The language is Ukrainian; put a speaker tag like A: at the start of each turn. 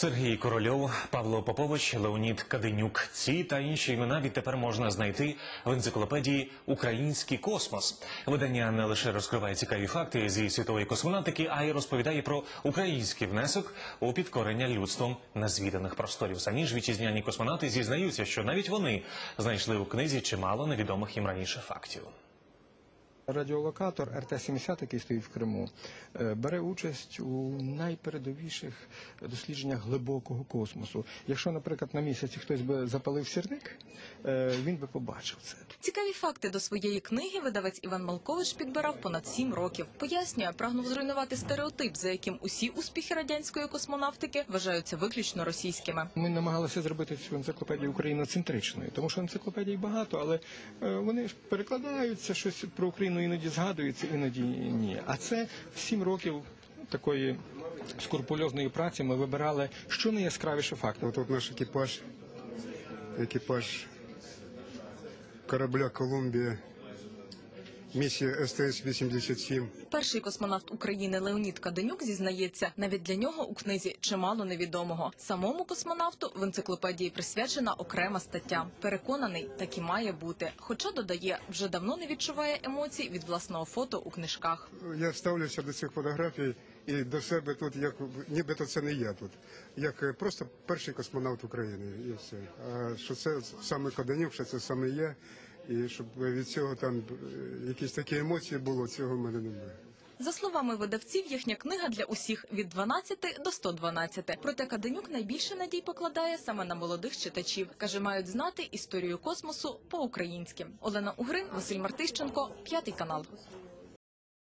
A: Сергій Корольов, Павло Попович, Леонід Каденюк. Ці та інші імена відтепер можна знайти в енциклопедії Український космос. Видання не лише розкриває цікаві факти зі світової космонавтики, а й розповідає про український внесок у підкорення людством незвіданих просторів. Самі ж вітчизняні космонавти зізнаються, що навіть вони знайшли у книзі чимало невідомих їм раніше фактів.
B: Радіолокатор РТ-70, який стоїть в Криму, е, бере участь у найпередовіших дослідженнях глибокого космосу. Якщо, наприклад, на місяці хтось би запалив сірник, е, він би побачив це.
C: Цікаві факти до своєї книги видавець Іван Малкович підбирав понад сім років. Пояснює, прагнув зруйнувати стереотип, за яким усі успіхи радянської космонавтики вважаються виключно російськими.
B: Ми намагалися зробити цю енциклопедію україноцентричною, тому що енциклопедій багато, але е, вони перекладаються, щось про Україну іноді згадується, іноді ні. А це сім років такої скрупульозної праці ми вибирали, що найяскравіше факти.
D: От от наш екіпаж, екіпаж корабля Колумбія, місія СТС-87.
C: Перший космонавт України Леонід Каденюк зізнається, навіть для нього у книзі чимало невідомого. Самому космонавту в енциклопедії присвячена окрема стаття. Переконаний, так і має бути. Хоча додає, вже давно не відчуває емоцій від власного фото у книжках.
D: Я ставлюся до цих фотографій і до себе тут, як нібито це не я тут, як е, просто перший космонавт України, і все. А що це саме Каденюк, що це саме я, і щоб від цього там е, якісь такі емоції було, цього в мене немає.
C: За словами видавців, їхня книга для усіх від 12 до 112. Проте Каденюк найбільше надій покладає саме на молодих читачів. каже, мають знати історію космосу по-українськи. Олена Угрин, Василь Мартищенко, п'ятий канал.